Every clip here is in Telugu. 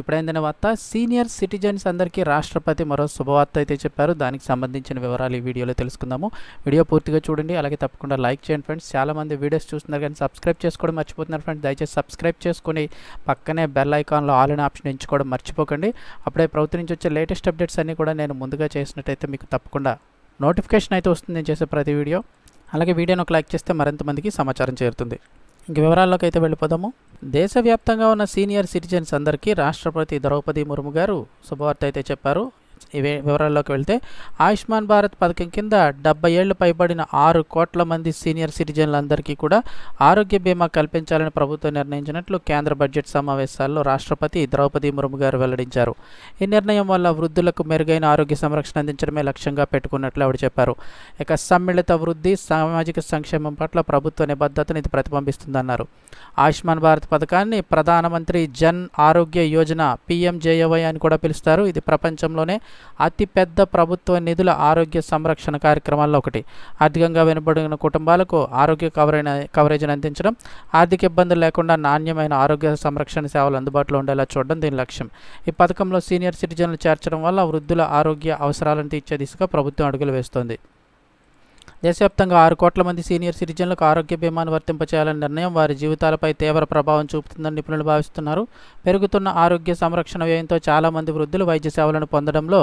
ఇప్పుడైందనే వార్త. సీనియర్ సిటిజన్స్ అందరికీ రాష్ట్రపతి మరో శుభవార్త అయితే చెప్పారు. దానికి సంబంధించిన వివరాలు ఈ వీడియోలో తెలుసుకుందాము. వీడియో పూర్తిగా చూడండి. అలాగే తప్పకుండా లైక్ చేయండి ఫ్రెండ్స్. చాలామంది వీడియోస్ చూస్తున్నారు కానీ సబ్స్క్రైబ్ చేసుకోవడం మర్చిపోతున్నారు ఫ్రెండ్స్. దయచేసి సబ్స్క్రైబ్ చేసుకుని పక్కనే బెల్ ఐకాన్లో ఆల్ అనే ఆప్షన్ ఎంచుకోవడం మర్చిపోకండి. అప్పుడే ప్రభుత్వం నుంచి వచ్చే లేటెస్ట్ అప్డేట్స్ అన్నీ కూడా నేను ముందుగా చేసినట్టయితే మీకు తప్పకుండా నోటిఫికేషన్ అయితే వస్తుంది నేను చేసే ప్రతి వీడియో. అలాగే వీడియోని ఒక లైక్ చేస్తే మరింత మందికి సమాచారం చేరుతుంది. ఇంక వివరాల్లోకి అయితే వెళ్ళిపోదాము. దేశవ్యాప్తంగా ఉన్న సీనియర్ సిటిజన్స్ అందరికీ రాష్ట్రపతి ద్రౌపది ముర్ము గారు శుభవార్త అయితే చెప్పారు. ఇవే వివరాల్లోకి వెళ్తే ఆయుష్మాన్ భారత్ పథకం కింద డెబ్బై ఏళ్ళు పైబడిన ఆరు కోట్ల మంది సీనియర్ సిటిజన్లందరికీ కూడా ఆరోగ్య బీమా కల్పించాలని ప్రభుత్వం నిర్ణయించినట్లు కేంద్ర బడ్జెట్ సమావేశాల్లో రాష్ట్రపతి ద్రౌపది ముర్ము గారు వెల్లడించారు. ఈ నిర్ణయం వల్ల వృద్ధులకు మెరుగైన ఆరోగ్య సంరక్షణ అందించడమే లక్ష్యంగా పెట్టుకున్నట్లు ఆవిడ చెప్పారు. ఇక సమ్మిళిత వృద్ధి సామాజిక సంక్షేమం పట్ల ప్రభుత్వ నిబద్ధతను ఇది ప్రతిబింబిస్తుందన్నారు. ఆయుష్మాన్ భారత్ పథకాన్ని ప్రధానమంత్రి జన్ ఆరోగ్య యోజన పిఎంజేఏవై అని కూడా పిలుస్తారు. ఇది ప్రపంచంలోనే అతిపెద్ద ప్రభుత్వ నిధుల ఆరోగ్య సంరక్షణ కార్యక్రమాల్లో ఒకటి. ఆర్థికంగా వెనుబడిన కుటుంబాలకు ఆరోగ్య కవరేజ్ కవరేజీని అందించడం ఆర్థిక ఇబ్బందులు లేకుండా నాణ్యమైన ఆరోగ్య సంరక్షణ సేవలు అందుబాటులో ఉండేలా చూడడం దీని లక్ష్యం. ఈ పథకంలో సీనియర్ సిటిజన్లు చేర్చడం వల్ల వృద్ధుల ఆరోగ్య అవసరాలను తీర్చే దిశగా ప్రభుత్వం అడుగులు వేస్తోంది. దేశవ్యాప్తంగా ఆరు కోట్ల మంది సీనియర్ సిటిజన్లకు ఆరోగ్య బీమాను వర్తింపచేయాలనే నిర్ణయం వారి జీవితాలపై తీవ్ర ప్రభావం చూపుతుందని నిపుణులు భావిస్తున్నారు. పెరుగుతున్న ఆరోగ్య సంరక్షణ వ్యయంతో చాలామంది వృద్ధులు వైద్య సేవలను పొందడంలో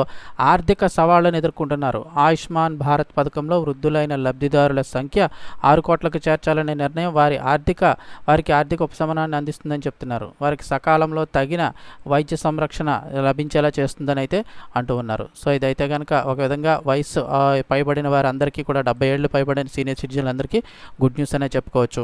ఆర్థిక సవాళ్ళను ఎదుర్కొంటున్నారు. ఆయుష్మాన్ భారత్ పథకంలో వృద్ధులైన లబ్ధిదారుల సంఖ్య ఆరు కోట్లకు చేర్చాలనే నిర్ణయం వారి ఆర్థిక వారికి ఆర్థిక ఉపశమనాన్ని అందిస్తుందని చెప్తున్నారు. వారికి సకాలంలో తగిన వైద్య సంరక్షణ లభించేలా చేస్తుందని అయితే అంటూ ఉన్నారు. సో ఇదైతే కనుక ఒక విధంగా వయసు పైబడిన వారందరికీ కూడా డెబ్బై ఏళ్ళు పైబడిన సీనియర్ సిటిజన్లందరికీ గుడ్ న్యూస్ అనే చెప్పుకోవచ్చు.